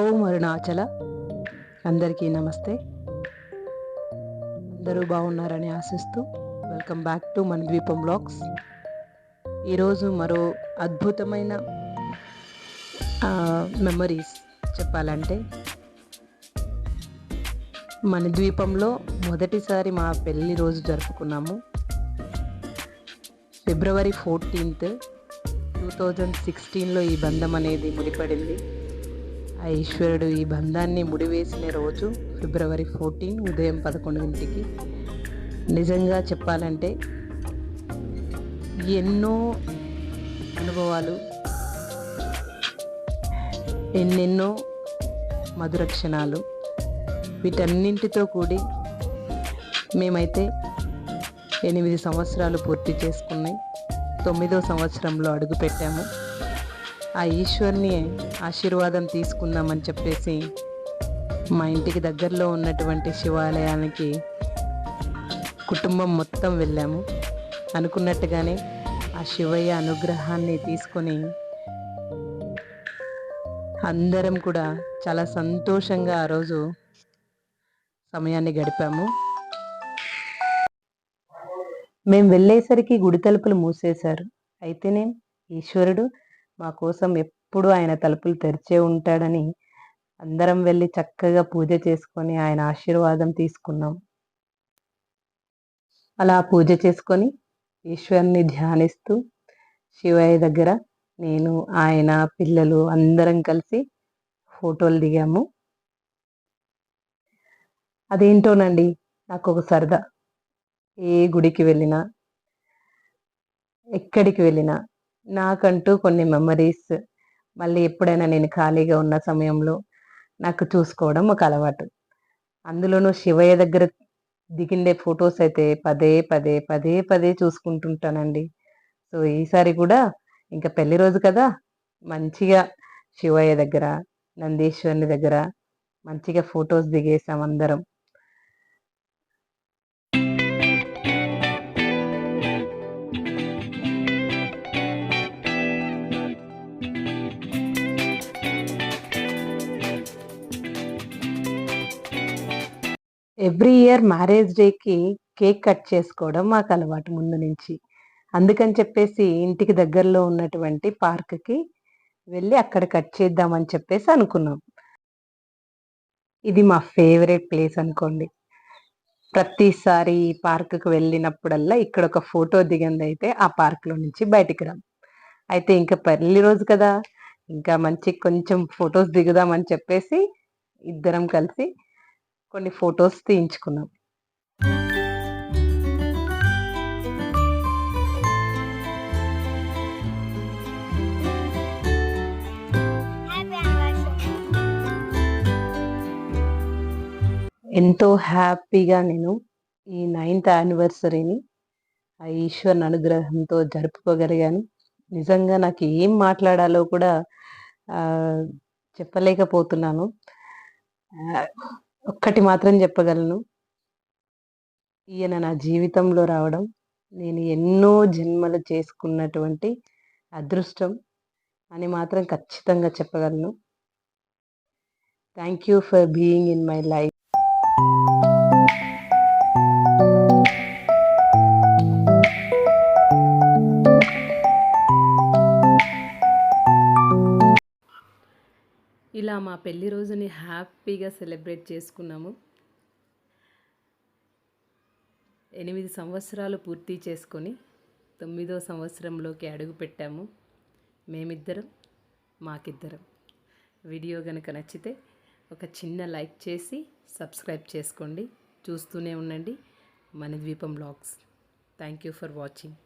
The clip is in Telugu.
ఓం అరుణాచల. అందరికీ నమస్తే. అందరూ బాగున్నారని ఆశిస్తూ వెల్కమ్ బ్యాక్ టు మన ద్వీపం బ్లాగ్స్. ఈరోజు మరో అద్భుతమైన మెమరీస్ చెప్పాలంటే మన ద్వీపంలో మొదటిసారి మా పెళ్ళి రోజు జరుపుకున్నాము. ఫిబ్రవరి ఫోర్టీన్త్ టూ థౌజండ్ సిక్స్టీన్లో ఈ బంధం అనేది ముడిపడింది. ఆ ఈశ్వరుడు ఈ బంధాన్ని ముడివేసిన రోజు ఫిబ్రవరి ఫోర్టీన్ ఉదయం పదకొండింటికి నిజంగా చెప్పాలంటే ఎన్నో అనుభవాలు ఎన్నెన్నో మధుర క్షణాలు వీటన్నింటితో కూడి మేమైతే ఎనిమిది సంవత్సరాలు పూర్తి చేసుకున్నాయి తొమ్మిదో సంవత్సరంలో అడుగుపెట్టాము. ఆ ఈశ్వర్ని ఆశీర్వాదం తీసుకుందామని చెప్పేసి మా ఇంటికి దగ్గరలో ఉన్నటువంటి శివాలయానికి కుటుంబం మొత్తం వెళ్ళాము. అనుకున్నట్టుగానే ఆ శివయ్య అనుగ్రహాన్ని తీసుకొని అందరం కూడా చాలా సంతోషంగా ఆ రోజు సమయాన్ని గడిపాము. మేము వెళ్ళేసరికి గుడి తలుపులు మూసేశారు. అయితేనే ఈశ్వరుడు మా కోసం ఎప్పుడు ఆయన తలుపులు తెరిచే ఉంటాడని అందరం వెళ్ళి చక్కగా పూజ చేసుకొని ఆయన ఆశీర్వాదం తీసుకున్నాం. అలా పూజ చేసుకొని ఈశ్వరుని ధ్యానిస్తూ శివయ్య దగ్గర నేను ఆయన పిల్లలు అందరం కలిసి ఫోటోలు దిగాము. అదేంటోనండి నాకు ఒక సరదా. ఏ గుడికి వెళ్ళినా ఎక్కడికి వెళ్ళినా నాకంటూ కొన్ని మెమరీస్ మళ్ళీ ఎప్పుడైనా నేను ఖాళీగా ఉన్న సమయంలో నాకు చూసుకోవడం ఒక అలవాటు. అందులోనూ శివయ్య దగ్గర దిగిండే ఫొటోస్ అయితే పదే పదే పదే పదే చూసుకుంటుంటానండి. సో ఈసారి కూడా ఇంకా పెళ్ళి రోజు కదా మంచిగా శివయ్య దగ్గర నందీశ్వరుని దగ్గర మంచిగా ఫొటోస్ దిగేసాం అందరం. ఎవ్రీ ఇయర్ మ్యారేజ్ డేకి కేక్ కట్ చేసుకోవడం మాకు అలవాటు ముందు నుంచి. అందుకని చెప్పేసి ఇంటికి దగ్గరలో ఉన్నటువంటి పార్క్కి వెళ్ళి అక్కడ కట్ చేద్దామని చెప్పేసి అనుకున్నాం. ఇది మా ఫేవరెట్ ప్లేస్ అనుకోండి. ప్రతిసారి ఈ పార్క్కి వెళ్ళినప్పుడల్లా ఇక్కడ ఒక ఫోటో దిగింది అయితే ఆ పార్క్లో నుంచి బయటికి రాం. అయితే ఇంకా పెళ్ళి రోజు కదా! ఇంకా మంచి కొంచెం ఫొటోస్ దిగుదామని చెప్పేసి ఇద్దరం కలిసి కొన్ని ఫొటోస్ తీయించుకున్నాం. ఎంతో హ్యాపీగా నేను ఈ నైన్త్ యానివర్సరీని ఆ ఈశ్వరుని అనుగ్రహంతో జరుపుకోగలిగాను. నిజంగా నాకు ఏం మాట్లాడాలో కూడా చెప్పలేకపోతున్నాను. ఒక్కటి మాత్రం చెప్పగలను. ఈయన నా జీవితంలో రావడం నేను ఎన్నో జన్మలు చేసుకున్నటువంటి అదృష్టం అని మాత్రం ఖచ్చితంగా చెప్పగలను. Thank you for being in my life ఇలా మా పెళ్ళి రోజుని హ్యాపీగా సెలబ్రేట్ చేసుకున్నాము. ఎనిమిది సంవత్సరాలు పూర్తి చేసుకొని తొమ్మిదో సంవత్సరంలోకి అడుగు పెట్టాము. మేమిద్దరం మాకిద్దరం. వీడియో కనుక నచ్చితే ఒక చిన్న లైక్ చేసి సబ్స్క్రైబ్ చేసుకోండి. చూస్తూనే ఉండండి మన ద్వీపం blogs. Thank you for watching.